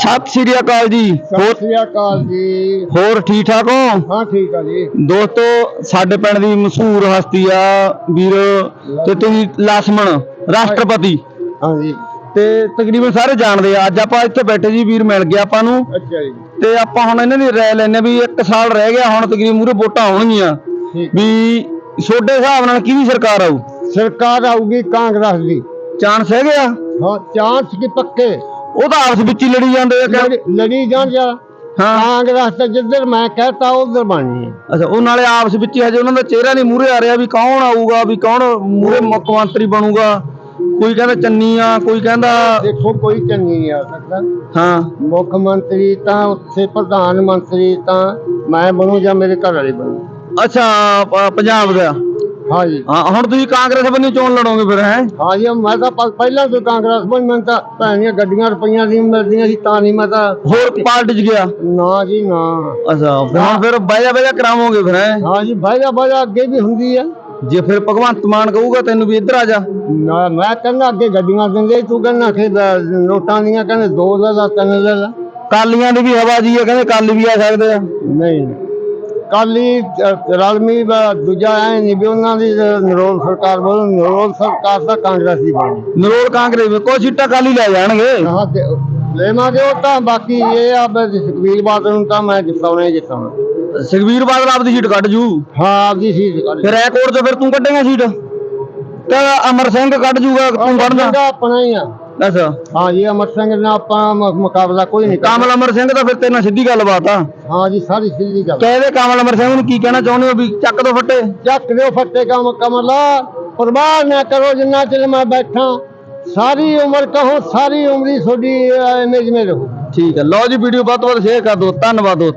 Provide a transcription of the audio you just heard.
ਸਤਿ ਸ੍ਰੀ ਅਕਾਲ ਜੀ। ਸਤਿ ਸ੍ਰੀ ਅਕਾਲ ਜੀ। ਹੋਰ ਠੀਕ ਠਾਕ ਹੋ? ਹਾਂ ਠੀਕ ਆ ਜੀ। ਦੋਸਤੋ ਸਾਡੇ ਪਿੰਡ ਦੀ ਮਸ਼ਹੂਰ ਹਸਤੀ ਆ ਵੀਰ ਤੇ ਤੁਸੀਂ ਲਸਮਣ ਰਾਸ਼ਟਰਪਤੀ। ਹਾਂ ਜੀ। ਤੇ ਤਕਰੀਬਨ ਸਾਰੇ ਜਾਣਦੇ ਆ। ਅੱਜ ਆਪਾਂ ਇੱਥੇ ਬੈਠੇ ਜੀ ਵੀਰ ਮਿਲ ਗਿਆ ਆਪਾਂ ਨੂੰ। ਅੱਛਾ ਜੀ। ਤੇ ਆਪਾਂ ਹੁਣ ਇਹਨਾਂ ਦੀ ਰਾਏ ਲੈਣੇ ਵੀ ਇੱਕ ਸਾਲ ਰਹਿ ਗਿਆ ਹੁਣ ਤਕਰੀਬਨ ਮੂਰੇ ਵੋਟਾਂ ਆਉਣਗੀਆਂ। ਵੀ ਛੋਡੇ ਹਿਸਾਬ ਨਾਲ ਕਿਹਦੀ ਸਰਕਾਰ ਆਊ? ਸਰਕਾਰ ਆਊਗੀ ਕਾਂਗਰਸ ਦੀ। ਚਾਂਸ ਹੈਗੇ ਆ? ਹਾਂ ਚਾਂਸ ਕੀ ਪੱਕੇ? ਉਹ ਤਾਂ ਆਪਸ ਵਿੱਚ ਹੀ ਲੜੀ ਜਾਂਦੇ ਆ ਕਿ- ਲੜੀ- ਲੜੀ ਜਾਣ ਜਾ ਹਾਂ। ਕਾਂਗਰਸ ਤਾਂ ਜਿੱਧਰ ਮੈਂ ਕਹਤਾ ਉਧਰ ਬਣਨੀ ਹੈ ਅੱਛਾ ਉਹ ਨਾਲੇ ਆਪਸ ਵਿੱਚ ਹੀ ਹਜੇ ਉਹਨਾਂ ਦਾ ਚਿਹਰਾ ਨਹੀਂ ਮੂਰੇ ਆ ਰਿਹਾ ਵੀ ਕੌਣ ਆਊਗਾ ਵੀ ਕੌਣ ਮੂਰੇ ਮੁੱਖ ਮੰਤਰੀ ਬਣੂਗਾ। ਕੋਈ ਕਹਿੰਦਾ ਚੰਨੀ ਆ ਕੋਈ ਕਹਿੰਦਾ ਦੇਖੋ ਕੋਈ ਚੰਗੀ ਨਹੀਂ ਆ ਸਕਦਾ। ਹਾਂ। ਮੁੱਖ ਮੰਤਰੀ ਤਾਂ ਉੱਥੇ ਪ੍ਰਧਾਨ ਮੰਤਰੀ ਤਾਂ ਮੈਂ ਬਣੂ ਜਾਂ ਮੇਰੇ ਘਰ ਵਾਲੀ ਬਣੂ? ਅੱਛਾ ਪ- ਪੰਜਾਬ ਦਾ। ਹਾਂ ਜੀ ਹਾਂ ਹੁਣ ਤੁਸੀਂ ਕਾਂਗਰਸ ਬੰਨੀ ਚੋਣ ਲੜੋਗੇ ਫਿਰ ਹੈ? ਹਾਂ ਜੀ ਮੈਂ ਤਾਂ ਪ- ਪਹਿਲਾਂ ਤੋਂ ਕਾਂਗਰਸ ਬਣ ਮੈਂ ਤਾਂ ਭੈਣੀਆਂ ਗੱਡੀਆਂ ਰੁਪਈਆਂ ਦੀ ਮਿਲਦੀਆਂ ਸੀ ਤਾਂ ਨਹੀਂ ਮੈਂ ਤਾਂ ਹੋਰ ਪਾਰਟੀ 'ਚ ਗਿਆ? ਨਾ ਜੀ ਨਾ। ਅੱਛਾ ਹੁਣ ਫਿਰ ਬਾਜਾ ਬਾਜਾ ਕਰਾਵੋਗੇ ਫਿਰ ਹੈ? ਹਾਂ ਜੀ ਬਾਜਾ ਬਾਜਾ ਅੱਗੇ ਵੀ ਹੁੰਦੀ ਆ। ਜੇ ਫਿਰ ਭਗਵੰਤ ਮਾਨ ਕਹੂਗਾ ਤੈਨੂੰ ਵੀ ਇੱਧਰ ਆ ਜਾ। ਨਾ ਮੈਂ ਕਹਿੰਦਾ ਅੱਗੇ ਗੱਡੀਆਂ ਦਿੰਦੇ ਤੂੰ ਕਹਿੰਦਾ ਕਿ ਬ- ਨੋਟਾਂ ਦੀਆਂ ਕਹਿੰਦੇ ਦੋ ਲੈ ਲਾ ਤਿੰਨ ਲੈ ਲਾ। ਕਾਲੀਆਂ ਦੀ ਵੀ ਹਵਾ ਜੀ ਹੈ ਕਹਿੰਦੇ ਕਾਲੀ ਵੀ ਆ ਸਕਦੇ ਆ। ਨਹੀਂ। ਕਾਲੀ ਰਲਮੀ ਦੂਜਾ ਐ ਨਹੀਂ ਵੀ ਉਹਨਾਂ ਦੀ ਨਰੋਲ ਸਰਕਾਰ ਬੋਲ ਨਰੋਲ ਸਰਕਾਰ ਤਾਂ ਕਾਂਗਰਸ ਦੀ ਬਣੀ ਨਰੋਲ ਕਾਂਗਰਸ ਕੋਈ ਸੀਟਾਂ ਕਾਲੀ ਲੈ ਜਾਣਗੇ। ਹਾਂ ਤੇ ਲੈਵਾਂਗੇ ਉਹ ਤਾਂ ਬਾਕੀ ਇਹ ਆ ਵੀ ਸੁਖਬੀਰ ਬਾਦਲ ਨੂੰ ਤਾਂ ਮੈਂ ਜਿੱਤਾਉਣਾ ਹੀ ਜਿੱਤਾਉਣਾ। ਸੁਖਬੀਰ ਬਾਦਲ ਆਪਦੀ ਸੀਟ ਕੱਢ ਜੂ। ਹਾਂ ਆਪਦੀ ਸੀ ਫਿਰ ਇਹ ਕੋਰਟ 'ਚ ਫਿਰ ਤੂੰ ਕੱਢੇਗਾ ਸੀਟ? ਤੇ ਅਮਰ ਸਿੰਘ ਕੱਢ ਜੂਗਾ ਤੂੰ ਕੱਢਦਾ। ਆਪਣਾ ਹੀ ਆ। ਅੱਛਾ ਹਾਂ ਜੀ ਅਮਰ ਸਿੰਘ ਨਾਲ ਆਪਾਂ ਮ- ਮੁਕਾਬਲਾ ਕੋਈ ਨਹੀਂ ਕਮਲ ਅਮਰ ਸਿੰਘ ਤਾਂ ਫਿਰ ਤੇਰੇ ਨਾਲ ਸਿੱਧੀ ਗੱਲਬਾਤ ਆ। ਹਾਂ ਜੀ ਸਾਰੀ ਸਿੱਧੀ ਗੱਲ। ਕਹਿੰਦੇ ਕਮਲ ਅਮਰ ਸਿੰਘ ਨੂੰ ਕੀ ਕਹਿਣਾ ਚਾਹੁੰਦੇ ਹੋ ਵੀ ਚੱਕ ਦੋ ਫੱਟੇ। ਚੱਕ ਦਿਓ ਫੱਟੇ ਕੰਮ ਕਮਲਾ ਪਰਵਾਹ ਨਾ ਕਰੋ ਜਿੰਨਾ ਚਿਰ ਮੈਂ ਬੈਠਾ। ਸਾਰੀ ਉਮਰ ਕਹੋ ਸਾਰੀ ਉਮਰੀ ਤੁਹਾਡੀ ਇਮੇਜ ਮੇ ਰਹੂ। ਠੀਕ ਹੈ ਲਓ ਜੀ ਵੀਡੀਓ ਵੱਧ ਤੋਂ ਵੱਧ ਸ਼ੇਅਰ ਕਰ ਦਿਓ। ਧੰਨਵਾਦ ਦੋਸਤੋ।